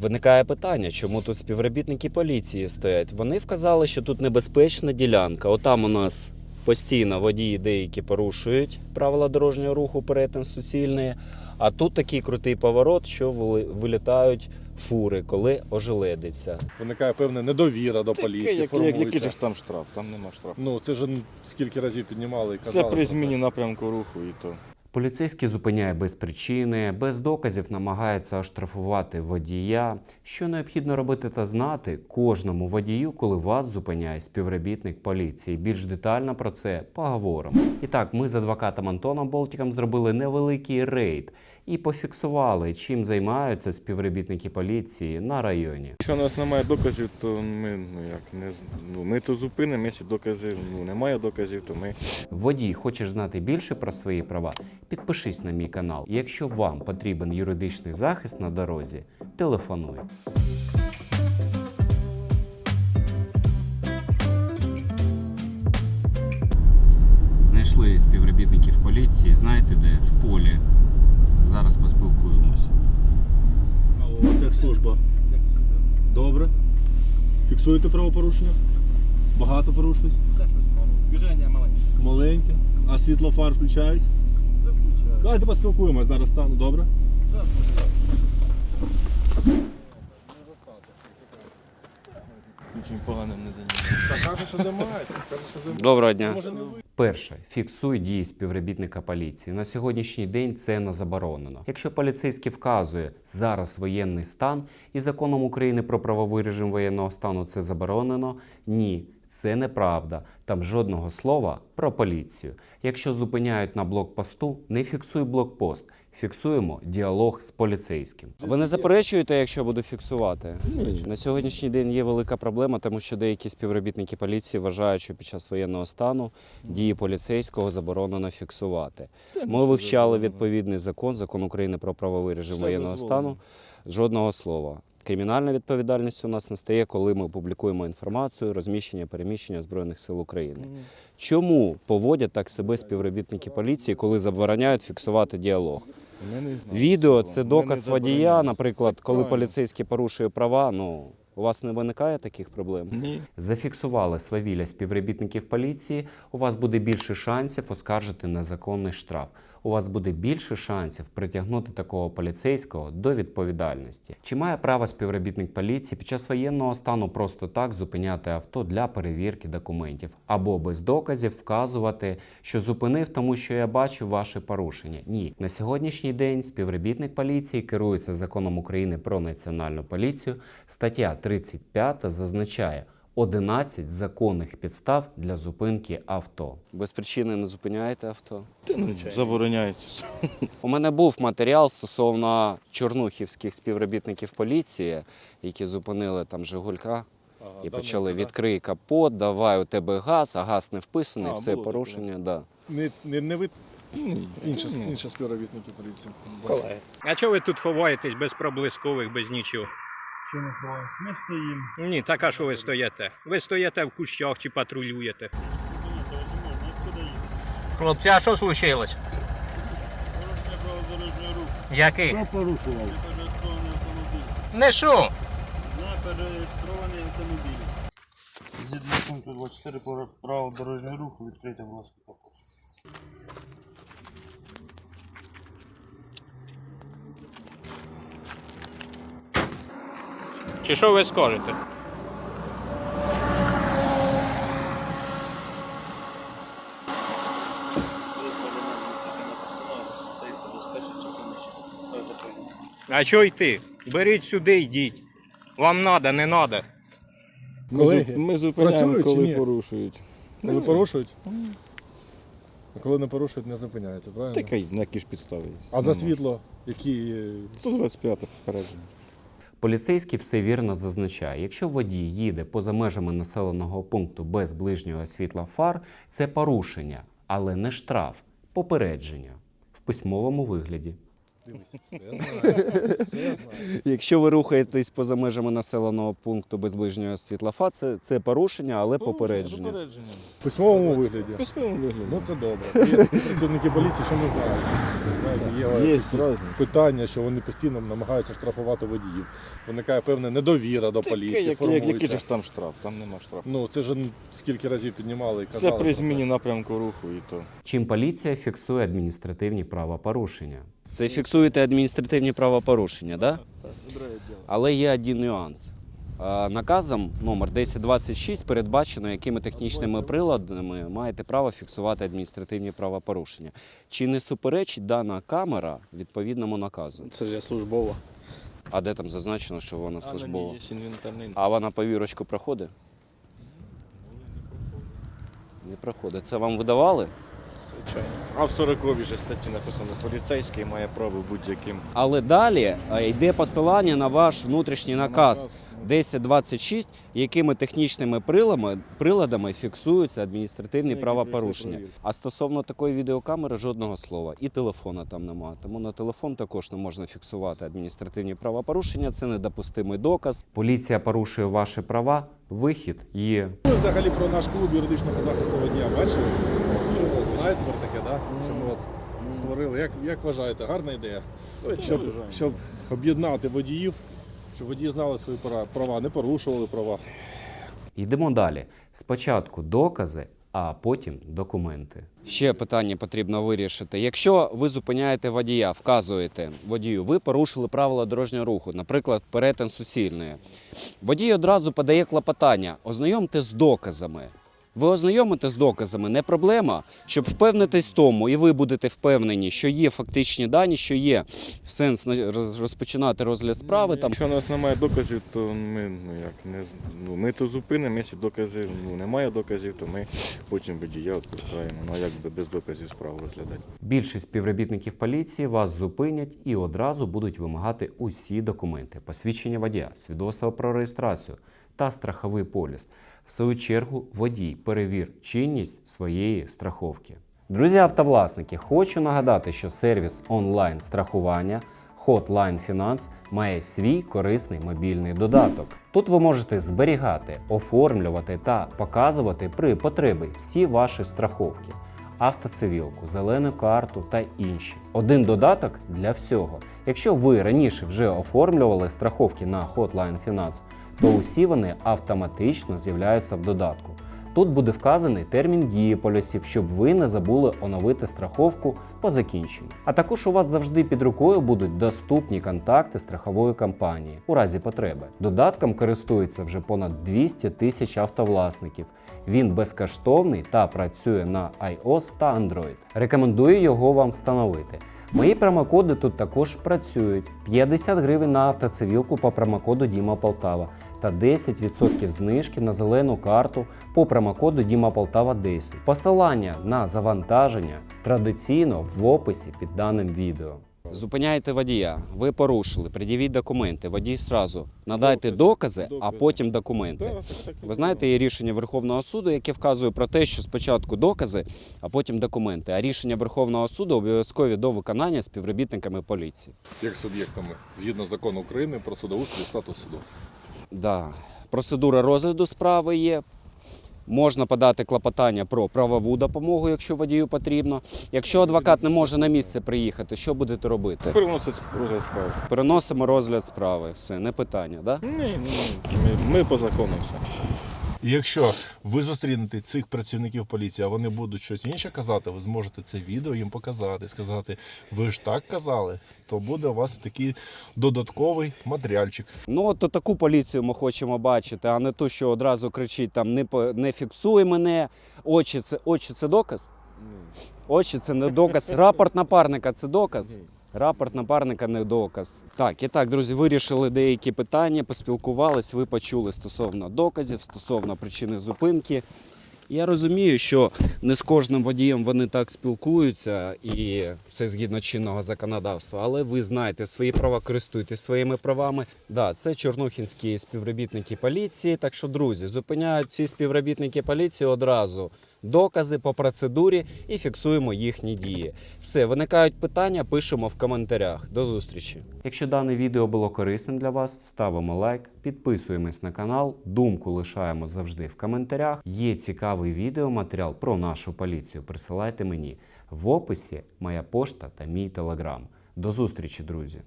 Виникає питання, чому тут співробітники поліції стоять. Вони вказали, що тут небезпечна ділянка. Отам у нас постійно водії деякі порушують правила дорожнього руху, перетин суцільний. А тут такий крутий поворот, що вилітають фури, коли ожеледиться. Виникає певна недовіра до поліції. Як, як, який же ж там штраф? Там нема штрафу. Ну це ж скільки разів піднімали і казали. Це при зміні напрямку руху і то. Поліцейський зупиняє без причини, без доказів намагається оштрафувати водія. Що необхідно робити та знати кожному водію, коли вас зупиняє співробітник поліції. Більш детально про це поговоримо. І так, ми з адвокатом Антоном Болтіком зробили невеликий рейд і пофіксували, чим займаються співробітники поліції на районі. Якщо у нас немає доказів, то ми ну як не ну, ми то зупинимо. Якщо доказів ну, немає доказів, то ми Водій, хочеш знати більше про свої права? Підпишись на мій канал. Якщо вам потрібен юридичний захист на дорозі, телефонуй. Знайшли співробітників поліції, знаєте де? В полі. Зараз поспілкуємось. А у вас як служба? Добре. Фіксуєте правопорушення? Багато порушують? Движення маленьке. Маленьке. А світло фар включають? Заключаю. Давайте поспілкуємось, зараз стану, добре? нічим поганим не займаємося. Так каже, що займаєтесь. Доброго дня. Перше, фіксуй дії співробітника поліції. На сьогоднішній день це не заборонено. Якщо поліцейський вказує зараз воєнний стан і законом України про правовий режим воєнного стану це заборонено, ні. Це неправда. Там жодного слова про поліцію. Якщо зупиняють на блокпосту, не фіксуй блокпост. Фіксуємо діалог з поліцейським. Ви не заперечуєте, якщо буду фіксувати? Ні. На сьогоднішній день є велика проблема, тому що деякі співробітники поліції вважають, що під час воєнного стану дії поліцейського заборонено фіксувати. Ми вивчали відповідний закон, закон України про правовий режим воєнного стану. Жодного слова. Кримінальна відповідальність у нас настає, коли ми публікуємо інформацію, розміщення, переміщення збройних сил України. Чому поводять так себе співробітники поліції, коли забороняють фіксувати діалог? Відео це доказ водія, наприклад, коли поліцейський порушує права. Ну у вас не виникає таких проблем? Ні. Зафіксували свавілля співробітників поліції, у вас буде більше шансів оскаржити незаконний штраф. У вас буде більше шансів притягнути такого поліцейського до відповідальності. Чи має право співробітник поліції під час воєнного стану просто так зупиняти авто для перевірки документів або без доказів вказувати, що зупинив, тому що я бачив ваше порушення? Ні, на сьогоднішній день співробітник поліції керується законом України про національну поліцію. Стаття 35 зазначає. 11 законних підстав для зупинки авто. Без причини не зупиняєте авто? Ну, забороняється. У мене був матеріал стосовно чорнухівських співробітників поліції, які зупинили там Жигулька Ага, і почали відкрий капот, давай у тебе газ, а газ не вписаний, А, все було таке. порушення. Да. Не, не, не ви Ні. інші, інші співробітники поліції. А чого ви тут ховаєтесь без проблискових, без нічого? Що не ховаємось? Ми стоїмо. Ні, так а що ви стоїте? Ви стоїте в кущах чи патрулюєте? Хлопці, а що случилось? Який? Хто порушував? Не що? Непереєстрований автомобіль. Згідно пункту 24 про право дорожнього руху відкрити, будь ласка, Чи що ви скажете? А що йти? Беріть сюди, йдіть. Вам надо, не надо. Ми, Колеги, зу- ми зупиняємо, працюють чи коли ні? порушують. Коли порушують? А коли не порушують, не зупиняєте, правильно? Таке на які ж підстави. є. А за Нема. світло, які. е, 125 попередження. Поліцейський все вірно зазначає, якщо водій їде поза межами населеного пункту без ближнього світла фар, це порушення, але не штраф, попередження. В письмовому вигляді. Дивись, все знаю. Все знаю. Якщо ви рухаєтесь поза межами населеного пункту без ближнього світлофа, це, це порушення, але попередження. В письмовому вигляді. В письмовому вигляді. Ну це добре. Є працівники поліції, що ми знаємо. Знаєте, Є, різні. питання, що вони постійно намагаються штрафувати водіїв. Виникає певна недовіра до поліції. Як- формується. Який же ж там штраф? Там нема штрафу. Ну це ж скільки разів піднімали і Це при про зміні напрямку руху і то. Чим поліція фіксує адміністративні правопорушення. Це фіксуєте адміністративні правопорушення, да? Але є один нюанс. Наказом номер 1026 передбачено, якими технічними приладами маєте право фіксувати адміністративні правопорушення. Чи не суперечить дана камера відповідному наказу? Це ж я службова. А де там зазначено, що вона службова? А вона по вірочку проходить? Не проходить. Це вам видавали? Звичайно. А в 40-й же статті написано, поліцейський має право будь-яким. Але далі е, йде посилання на ваш внутрішній наказ 1026, якими технічними приладами, приладами фіксуються адміністративні правопорушення. А стосовно такої відеокамери жодного слова. І телефона там немає. Тому на телефон також не можна фіксувати адміністративні правопорушення. Це недопустимий доказ. Поліція порушує ваші права, вихід є. Ви взагалі про наш клуб юридичного захисту водія бачили? Що знаєте про таке, да? що ми от створили? Як, як вважаєте, гарна ідея? Щоб, щоб об'єднати водіїв, щоб водії знали свої права, права, не порушували права. Йдемо далі. Спочатку докази, а потім документи. Ще питання потрібно вирішити. Якщо ви зупиняєте водія, вказуєте водію, ви порушили правила дорожнього руху, наприклад, перетин суцільної. Водій одразу подає клопотання, ознайомте з доказами. Ви ознайомите з доказами, не проблема, щоб впевнитись в тому, і ви будете впевнені, що є фактичні дані, що є сенс розпочинати розгляд справи. Там Якщо у нас немає доказів, то ми ну як не ну, ми то зупинимо, якщо доказів ну, немає доказів, то ми потім водія відпускаємо. Ну а як би без доказів справу розглядати? Більшість співробітників поліції вас зупинять і одразу будуть вимагати усі документи: посвідчення водія, свідоцтво про реєстрацію та страховий поліс. В свою чергу, водій перевір чинність своєї страховки. Друзі автовласники, хочу нагадати, що сервіс онлайн страхування Hotline Finance має свій корисний мобільний додаток. Тут ви можете зберігати, оформлювати та показувати при потребі всі ваші страховки автоцивілку, зелену карту та інші. Один додаток для всього. Якщо ви раніше вже оформлювали страховки на Hotline Finance, то усі вони автоматично з'являються в додатку. Тут буде вказаний термін дії полюсів, щоб ви не забули оновити страховку по закінченню. А також у вас завжди під рукою будуть доступні контакти страхової компанії у разі потреби. Додатком користується вже понад 200 тисяч автовласників. Він безкоштовний та працює на iOS та Android. Рекомендую його вам встановити. Мої промокоди тут також працюють: 50 гривень на автоцивілку по промокоду Діма Полтава та 10% знижки на зелену карту по промокоду Діма Полтава 10. Посилання на завантаження традиційно в описі під даним відео. Зупиняєте водія, ви порушили, пред'явіть документи. Водій сразу надайте докази, а потім документи. Ви знаєте, є рішення Верховного суду, яке вказує про те, що спочатку докази, а потім документи. А рішення Верховного суду обов'язкові до виконання співробітниками поліції. Як суб'єктами, згідно закону України про судоустрій і статус суду. Да. Процедура розгляду справи є. Можна подати клопотання про правову допомогу, якщо водію потрібно. Якщо адвокат не може на місце приїхати, що будете робити? Переносить розгляд справи. Переносимо розгляд справи. Все, не питання, да? Ні, ні, ми, ми по закону все. І якщо ви зустрінете цих працівників поліції, а вони будуть щось інше казати, ви зможете це відео їм показати, сказати, ви ж так казали, то буде у вас такий додатковий матеріальчик. Ну, от то таку поліцію ми хочемо бачити, а не ту, що одразу кричить там не, по- не фіксуй мене. Очі це, очі це доказ? Очі це не доказ. Рапорт напарника це доказ. Рапорт напарника не доказ. Так, і так, друзі, вирішили деякі питання, поспілкувались, ви почули стосовно доказів, стосовно причини зупинки. Я розумію, що не з кожним водієм вони так спілкуються і все згідно чинного законодавства, але ви знаєте свої права, користуйтесь своїми правами. Да, це чорнухінські співробітники поліції. Так що, друзі, зупиняють ці співробітники поліції одразу докази по процедурі і фіксуємо їхні дії. Все, виникають питання, пишемо в коментарях. До зустрічі. Якщо дане відео було корисним для вас, ставимо лайк, підписуємось на канал, думку лишаємо завжди в коментарях. Є цікавий відеоматеріал про нашу поліцію. Присилайте мені в описі моя пошта та мій телеграм. До зустрічі, друзі!